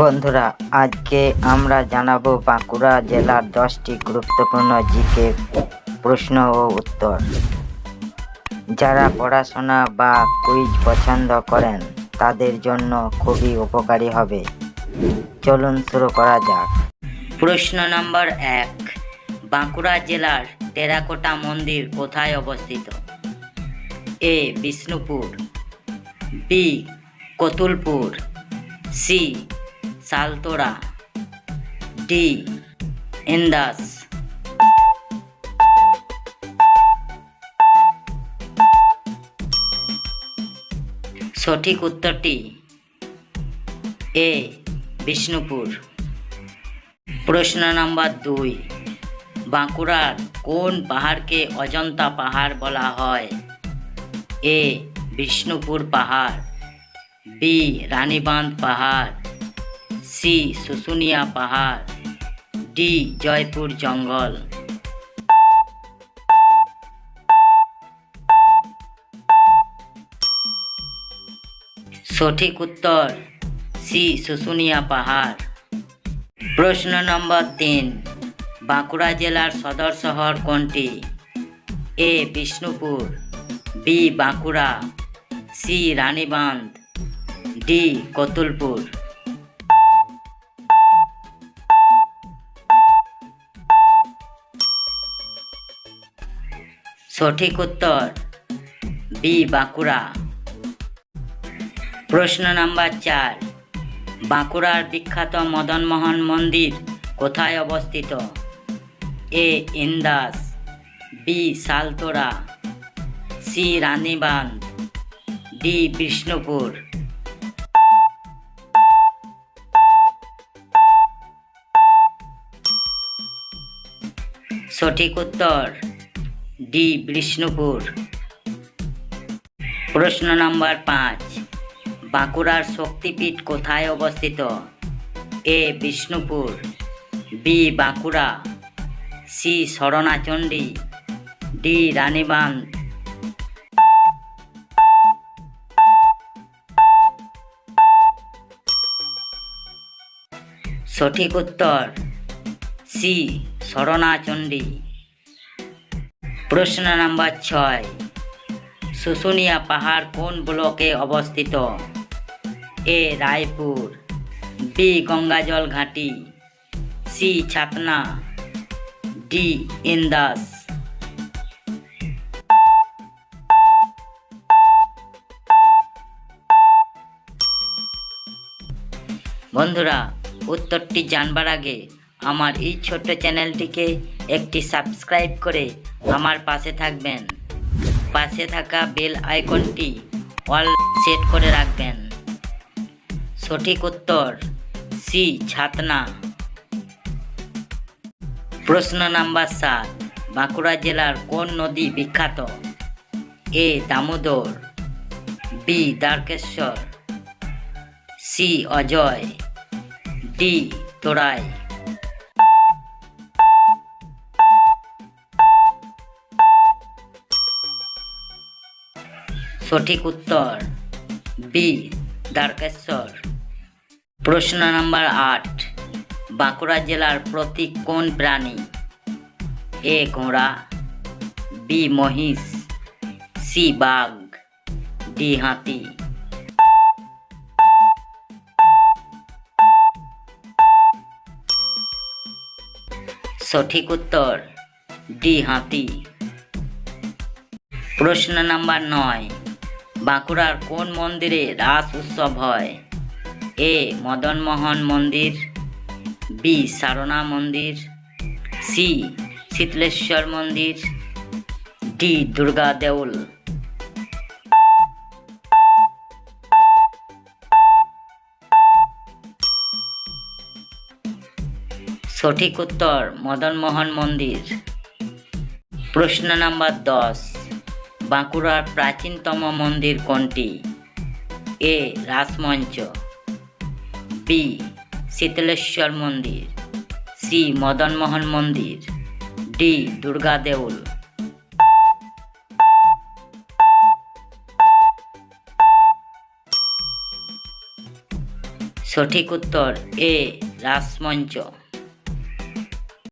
বন্ধুরা, আজকে আমরা জানাব বাঁকুড়া জেলার দশটি গুরুত্বপূর্ণ জিকে প্রশ্ন ও উত্তর। যারা পড়াশোনা বা কুইজ পছন্দ করেন, তাদের জন্য খুবই উপকারী হবে। চলুন শুরু করা যাক। প্রশ্ন নম্বর এক, বাঁকুড়া জেলার টেরাকোটা মন্দির কোথায় অবস্থিত? A, Bishnupur, B, Kotulpur, C Saltora, D, Indas. সঠিক উত্তরটি, এ, বিষ্ণুপুর। প্রশ্ন নম্বর দুই, বাঁকুড়ার কোন পাহাড়কে অজন্তা পাহাড় বলা হয়? এ, বিষ্ণুপুর পাহাড়, বি, রানীবাঁধ পাহাড় সি, শুশুনিয়া পাহাড়। ডি, জয়পুর জঙ্গল। সঠিক উত্তর, সি, শুশুনিয়া পাহাড়। প্রশ্ন নম্বর তিন, বাঁকুড়া জেলার সদর শহর কোনটি? A, Bishnupur, B, Bankura, C, Ranibandh, D, Kotulpur. সঠিক উত্তর বি, বাঁকুড়া। প্রশ্ন নাম্বার চার, বাঁকুড়ার বিখ্যাত মদনমোহন মন্দির কোথায় অবস্থিত? A, Indas, B Saltora C Ranibandh D, Bishnupur. সঠিক উত্তর ডি বিষ্ণুপুর। প্রশ্ন নাম্বার পাঁচ, বাঁকুড়ার শক্তিপীঠ কোথায় অবস্থিত? A Bishnupur, B Bankura, C Saranachandi, D Ranibandh. সঠিক উত্তর, সি শরণাচণ্ডী। প্রশ্ন নাম্বার ছয়। শুশুনিয়া পাহাড় কোন ব্লকে অবস্থিত? এ, রায়পুর, বি, গঙ্গাজল ঘাটি, সি, ছাতনা, ডি, ইন্দাস। বন্ধুরা, উত্তরটি জানবার আগে আমার এই ছোট্ট চ্যানেলটিকে একটি সাবস্ক্রাইব করে আমার পাশে থাকবেন। পাশে থাকা বেল আইকনটি অল সেট করে রাখবেন। সঠিক উত্তর, সি, ছাতনা। প্রশ্ন নাম্বার সাত, বাঁকুড়া জেলার কোন নদী বিখ্যাত? A, Damodar, B, Dwarakeswar, C, Ajay, D, Torai. সঠিক উত্তর বি, দ্বারকেশ্বর। প্রশ্ন নাম্বার আট, বাঁকুড়া জেলার প্রতীক কোন প্রাণী? এ ঘোড়া বি, মহিষ, সি, বাঘ, ডি, হাতি। সঠিক উত্তর, ডি, হাতি। প্রশ্ন নাম্বার নয় বাঁকুড়ার কোন মন্দিরে রাস উৎসব হয়? এ. মদনমোহন মন্দির, বি. সারনা মন্দির, সি. শীতলেশ্বর মন্দির, ডি. দুর্গা দেউল। সঠিক উত্তর মদনমোহন মন্দির। প্রশ্ন নাম্বার দশ। বাঁকুড়ার প্রাচীনতম মন্দির কোনটি? এ. রাসমঞ্চ বি শীতলেশ্বর মন্দির সি মদনমোহন মন্দির ডি দুর্গা দেউল সঠিক উত্তর এ রাসমঞ্চ